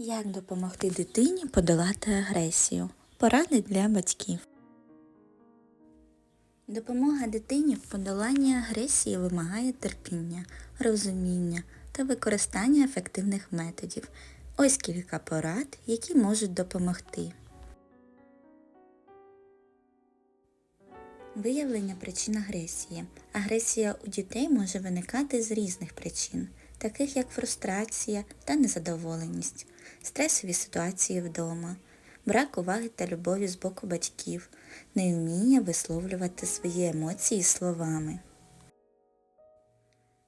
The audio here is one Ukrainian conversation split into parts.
Як допомогти дитині подолати агресію? Поради для батьків. Допомога дитині в подоланні агресії вимагає терпіння, розуміння та використання ефективних методів. Ось кілька порад, які можуть допомогти. Виявлення причин агресії. Агресія у дітей може виникати з різних причин, таких як фрустрація та незадоволеність, стресові ситуації вдома, брак уваги та любові з боку батьків, невміння висловлювати свої емоції словами.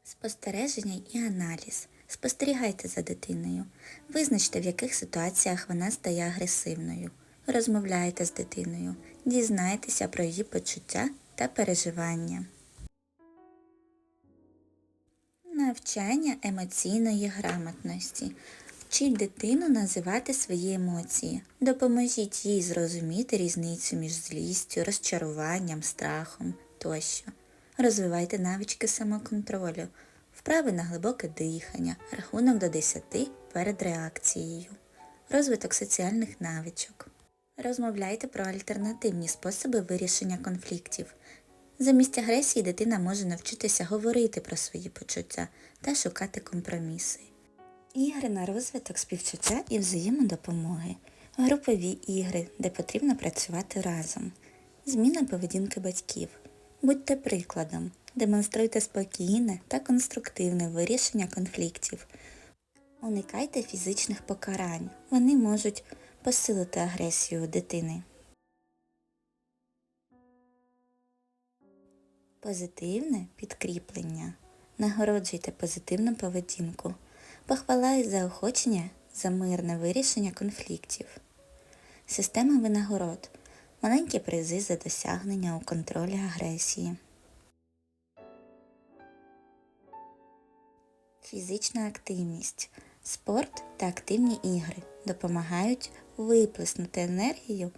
Спостереження і аналіз. Спостерігайте за дитиною. Визначте, в яких ситуаціях вона стає агресивною. Розмовляйте з дитиною. Дізнайтеся про її почуття та переживання. Навчання емоційної грамотності. Вчіть дитину називати свої емоції. Допоможіть їй зрозуміти різницю між злістю, розчаруванням, страхом тощо. Розвивайте навички самоконтролю, вправи на глибоке дихання, рахунок до 10 перед реакцією, розвиток соціальних навичок. Розмовляйте про альтернативні способи вирішення конфліктів. Замість агресії дитина може навчитися говорити про свої почуття та шукати компроміси. Ігри на розвиток співчуття і взаємодопомоги. Групові ігри, де потрібно працювати разом. Зміна поведінки батьків. Будьте прикладом. Демонструйте спокійне та конструктивне вирішення конфліктів. Уникайте фізичних покарань. Вони можуть посилити агресію дитини. Позитивне підкріплення. Нагороджуйте позитивну поведінку. Похвала і заохочення за мирне вирішення конфліктів. Система винагород. Маленькі призи за досягнення у контролі агресії. Фізична активність. Спорт та активні ігри допомагають виплеснути енергію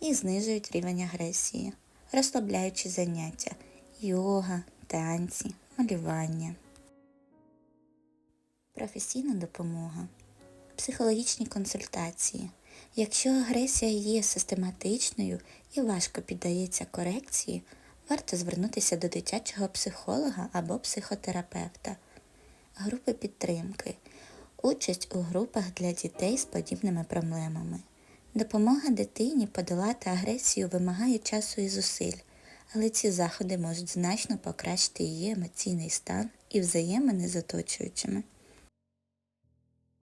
і знижують рівень агресії, розслабляючи заняття йога, танці, малювання. Професійна допомога. Психологічні консультації. Якщо агресія є систематичною і важко піддається корекції, варто звернутися до дитячого психолога або психотерапевта. Групи підтримки. Участь у групах для дітей з подібними проблемами. Допомога дитині подолати агресію вимагає часу і зусиль, але ці заходи можуть значно покращити її емоційний стан і взаємини з оточуючими.